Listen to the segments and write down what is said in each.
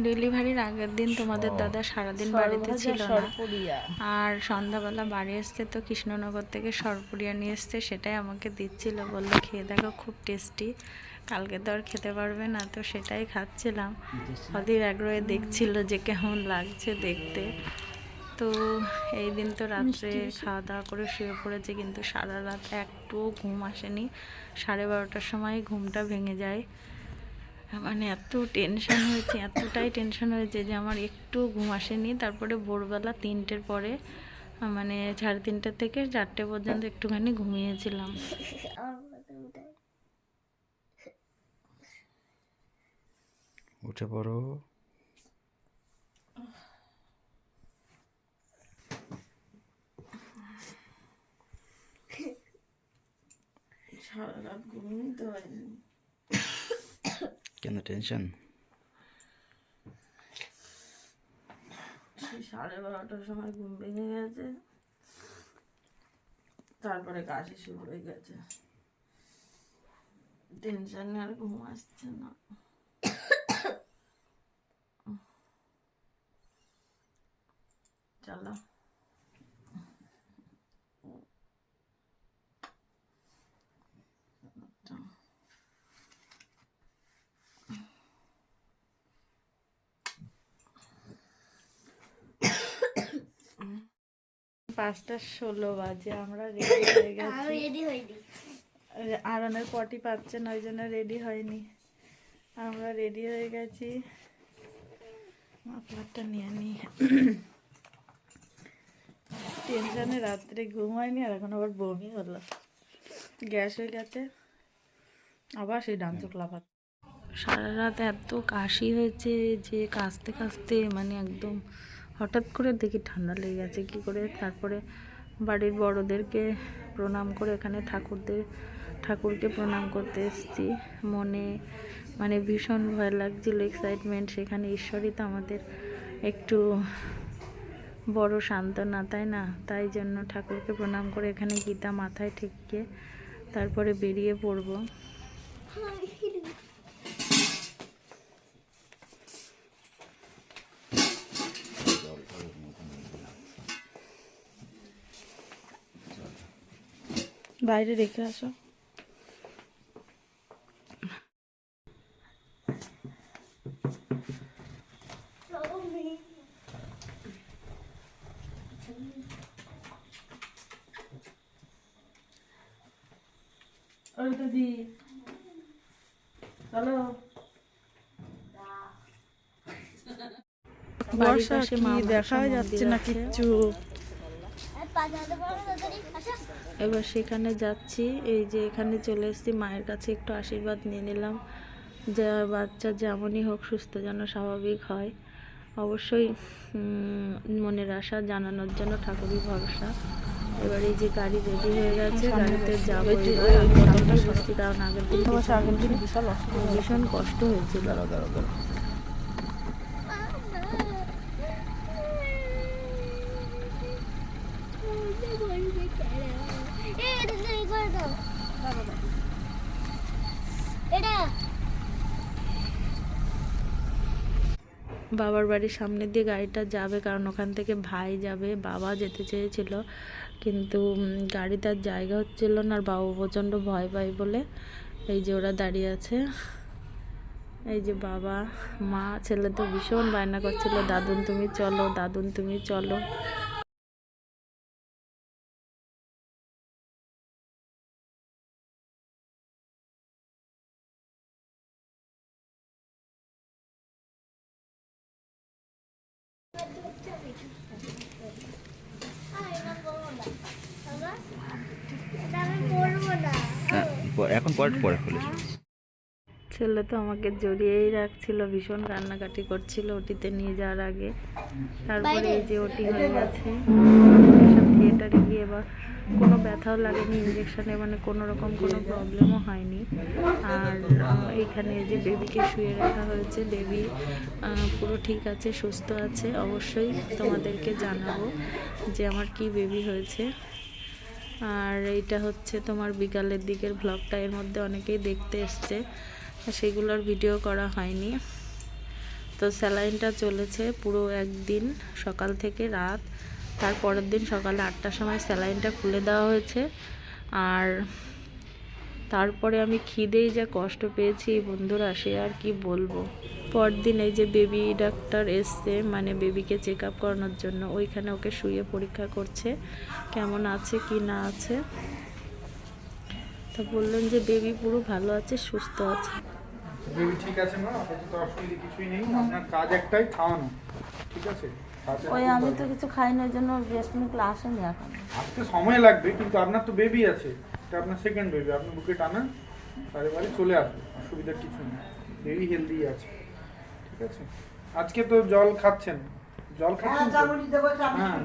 ডেলিভারির আগের দিন তোমাদের দাদা সারাদিন বাড়িতে ছিল না। আর সন্ধ্যাবেলা বাড়ি আসতে তো কৃষ্ণনগর থেকে সরপুরিয়া নিয়ে এসছে সেটাই আমাকে দিচ্ছিল বলল খেয়ে দেখো খুব টেস্টি। কালকে তো আর খেতে পারবে না তো সেটাই খাচ্ছিলাম। অধীর আগ্রহে দেখছিল যে কেমন লাগছে দেখতে। তো এই দিন তো রাত্রে খাওয়া দাওয়া করে শুয়ে পড়েছে কিন্তু সারা রাত একটুও ঘুম আসেনি। সাড়ে বারোটার সময় ঘুমটা ভেঙে যায়। মানে এত টেনশন হয়েছে এতটাই টেনশন হয়েছে যে আমার একটু ঘুম আসেনি। তারপরে ভোরবেলা তিনটের পরে মানে সাড়ে তিনটে থেকে চারটে পর্যন্ত একটুখানি ঘুমিয়েছিলাম। উঠে পড়ো। সারা রাত ঘুমিয়ে তো হয়নি। কেন টেনশন সাড়ে বারোটার সময় ঘুম ভেঙে গেছে। তারপরে কাশি শুরু হয়ে গেছে। টেনশনে আর ঘুম আসছে না। চলো। পাঁচটা ষোলো বাজে আমরা রেডি হয়ে গেছি। আরনের পটি পাচ্ছে না ওই জন্য রেডি হয়নি। আমরা রেডি হয়ে গেছি। মাফলারটা নিয়ে নিই টেনশনে রাত্রে ঘুম হয়নি আর এখন আবার বমি হলো। গ্যাস হয়ে গেছে। আবার সেই ডান চোখ লাফাত সারা রাত এত কাশি হয়েছে যে কাশতে কাশতে মানে একদম হঠাৎ করে দেখি ঠান্ডা লেগে গেছে, কি করে? তারপরে বাড়ির বড়োদেরকে প্রণাম করে এখানে ঠাকুরদের, ঠাকুরকে প্রণাম করতে এসেছি। মনে মানে ভীষণ ভয় লাগছিল এক্সাইটমেন্ট সেখানে ঈশ্বরই তো আমাদের একটু বড় সান্ত্বনা, তাই না? তাই জন্য ঠাকুরকে প্রণাম করে এখানে গীতা মাথায় ঠেকিয়ে তারপরে বেরিয়ে পড়ব। বাইরে রেখে আসো। দিদি। চলো। বর্ষা পাশে কি দেখা যাচ্ছে না। কিচ্ছু এবার সেখানে যাচ্ছি। এই যে এখানে চলে এসেছি। মায়ের কাছে একটু আশীর্বাদ নিয়ে নিলাম। যে বাচ্চা যেমনই হোক সুস্থ যেন স্বাভাবিক হয়। অবশ্যই মনের আশা জানানোর জন্য ঠাকুরই ভরসা। এবার এই যে গাড়ি রেডি হয়ে গেছে গাড়িতে যাবে কারণ আগের দিন ভীষণ কষ্ট হয়েছিল। দাঁড়াও বাবার বাড়ির সামনে দিয়ে গাড়িটা যাবে কারণ ওখান থেকে ভাই যাবে বাবা যেতে চেয়েছিল কিন্তু উম, গাড়িতে আর জায়গা হচ্ছিল না আর বাবা প্রচণ্ড ভয় পায় বলে এই যে ওরা দাঁড়িয়ে আছে। এই যে বাবা মা ছেলে তো ভীষণ বায়না করছিল দাদুন তুমি চলো দাদুন তুমি চলো। এখন পরে পরে খুলিস ছেলে তো আমাকে জড়িয়েই রাখছিল, ভীষণ কান্নাকাটি করছিল ওটিতে নিয়ে যাওয়ার আগে। তারপরে এই যে ওটি হয়ে গেছে থিয়েটারে গিয়ে এবার কোনো ব্যথাও লাগেনি ইঞ্জেকশানে মানে কোনো রকম কোনো প্রবলেমও হয়নি। আর এইখানে যে বেবিকে শুয়ে রাখা হয়েছে বেবি পুরো ঠিক আছে, সুস্থ আছে। অবশ্যই তোমাদেরকে জানাব যে আমার কি বেবি হয়েছে। আর এইটা হচ্ছে তোমার বিকালের দিকের ব্লগটা এর মধ্যে অনেকেই দেখতে এসছে সেগুলোর ভিডিও করা হয়নি। তো স্যালাইনটা চলেছে পুরো একদিন, সকাল থেকে রাত তারপরের দিন সকালে আটটার সময় স্যালাইনটা খুলে দেওয়া হয়েছে। আর তারপরে আমি খিদেই যা কষ্ট পেয়েছি বন্ধুরা সে আর কি বলব। পরদিন এই যে বেবি ডাক্তার এসছে মানে বেবিকে চেক আপ করানোর জন্য ওইখানে ওকে শুয়ে পরীক্ষা করছে কেমন আছে কি না আছে। তো বললেন যে বেবি পুরো ভালো আছে সুস্থ আছে। বেবি ঠিক আছে মা আপাতত অসুবিধা কিছুই নেই আপনার কাজ একটাই খাওয়ানো ঠিক আছে? ওই আমি তো কিছু খাইনি ওই জন্য ব্রেস্ট মিল্ক আসেনি এখন। আসতে সময় লাগবে কিন্তু আপনার তো বেবি আছে। এটা আপনার সেকেন্ড বেবি আপনি বুকে টানান তার বাড়ি চলে আসবে অসুবিধার কিছু নেই। বেবি হেলদি আছে। ঠিক আছে? আজকে তো জল খাচ্ছেন। জল খাচ্ছেন? হ্যাঁ।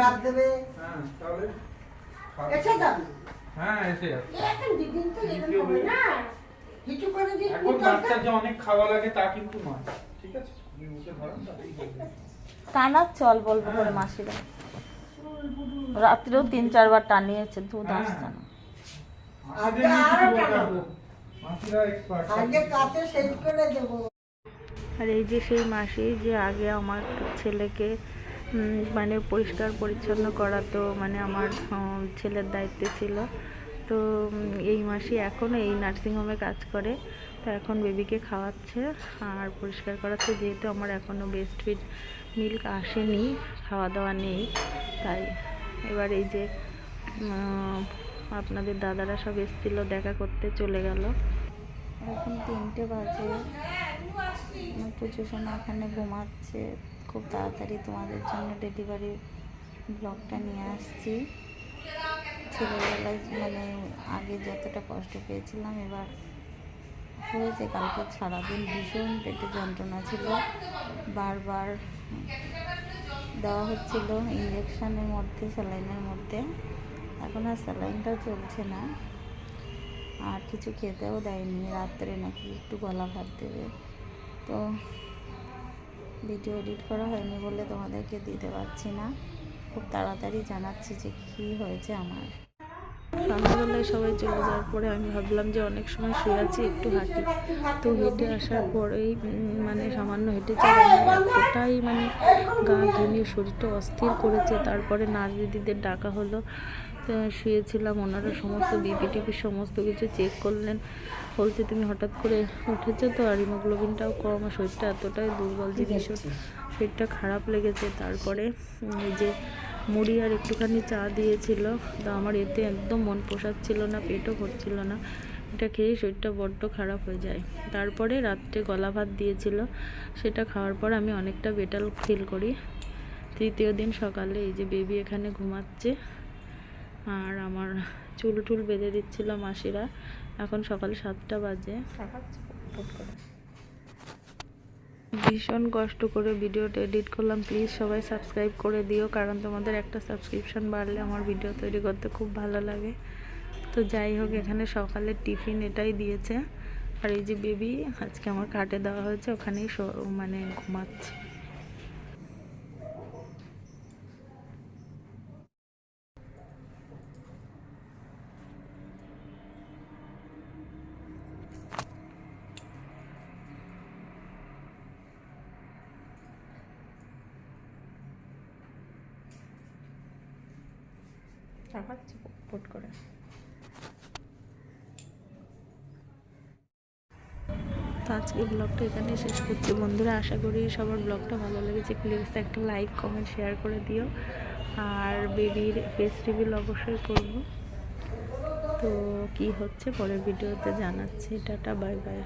ভাত দেবে। হ্যাঁ তাহলে খাও। এসে যাবে। হ্যাঁ এসে যাচ্ছে এখন দিদিন তো এরকম দ্বিতীয় হবে না। কিছু করে দিস এখন বাচ্চার যে অনেক খাওয়া লাগে তা কিন্তু নয়। ঠিক আছে? হয়ে যাবে। চল বলব করে মাসিরা। রাত্রেও তিন চারবার টানিয়েছে দুধ। আসছে না আরও এই যে সেই মাসি যে আগে আমার ছেলেকে মানে পরিষ্কার পরিচ্ছন্ন করা তো মানে আমার ছেলের দায়িত্বে ছিল তো এই মাসি এখনও এই নার্সিংহোমে কাজ করে তো এখন বেবিকে খাওয়াচ্ছে আর পরিষ্কার করাচ্ছে যেহেতু আমার এখনও বেস্ট ফিড মিল্ক আসেনি খাওয়া দাওয়া নেই, তাই এবার এই যে আপনাদের দাদারা সব এসেছিল, দেখা করতে চলে গেল। এখন তিনটে বাজে। পুজো সোনা ওখানে ঘুমাচ্ছে। খুব তাড়াতাড়ি তোমাদের জন্য ডেলিভারি ব্লগটা নিয়ে আসছি। ছেলেবেলায় মানে আগে যতটা কষ্ট পেয়েছিলাম, এবার হয়েছে। কালকে সারাদিন ভীষণ পেটে যন্ত্রণা ছিল। বারবার দেওয়া হচ্ছিল ইঞ্জেকশনের মধ্যে, স্যালাইনের মধ্যে। এখন আর স্যালাইনটা চলছে না। আর কিছু খেতেও দেয়নি। রাত্রে নাকি একটু গলা ভাত দেবে। তো ভিডিও এডিট করা হয়নি বলে তোমাদেরকে দিতে পারছি না। খুব তাড়াতাড়ি জানাচ্ছি যে কী হয়েছে আমার। সন্ধ্যাবেলায় সবাই চলে যাওয়ার পরে আমি ভাবলাম যে অনেক সময় শুয়ে আছি, একটু হাঁটি। তো হেঁটে আসার পরেই মানে সামান্য হেঁটে চলে এতটাই মানে গা ঘেমিয়ে শরীরটা অস্থির করেছে। তারপরে নার্স দিদিদের ডাকা হলো। শুয়েছিলাম, ওনারা সমস্ত বিপি টিপি সমস্ত কিছু চেক করলেন। বলছে, তুমি হঠাৎ করে উঠেছো তো? আর হিমোগ্লোবিনটাও কম, আর শরীরটা এতটাই দুর্বল যে ভীষণ শরীরটা খারাপ লেগেছে। তারপরে এই যে মুড়ি আর একটুখানি চা দিয়েছিল। তো আমার এতে একদম মন পোষাচ্ছিল না, পেটও ভরছিল না। এটা খেয়ে শরীরটা বড্ড খারাপ হয়ে যায়। তারপরে রাত্রে গলা ভাত দিয়েছিল। সেটা খাওয়ার পর আমি অনেকটা বেটাল ফিল করি। তৃতীয় দিন সকালে এই যে বেবি এখানে ঘুমাচ্ছে। আর আমার চুল টুল বেঁধে দিচ্ছিল মাসিরা। এখন সকাল সাতটা বাজে। ভীষণ কষ্ট করে ভিডিওটা এডিট করলাম। প্লিজ সবাই সাবস্ক্রাইব করে দিও, কারণ তোমাদের একটা সাবস্ক্রিপশন বাড়লে আমার ভিডিও তৈরি করতে খুব ভালো লাগে। তো যাই হোক, এখানে সকালে টিফিন এটাই দিয়েছে। আর এই যে বেবি, আজকে আমার কাটে দেওয়া হয়েছে, ওখানেই মানে ঘুমাচ্ছে। তাকাচ্ছে ফুট করে। তো আজকে ব্লগটা এখানে শেষ করছি। বন্ধুরা, আশা করি সবার ব্লগটা ভালো লেগেছে। প্লিজ একটা লাইক, কমেন্ট, শেয়ার করে দিও। আর বেবির ফেস রিভিল অবশ্যই করব। তো কি হচ্ছে পরের ভিডিওতে জানাচ্ছি। টাটা, বাই বাই।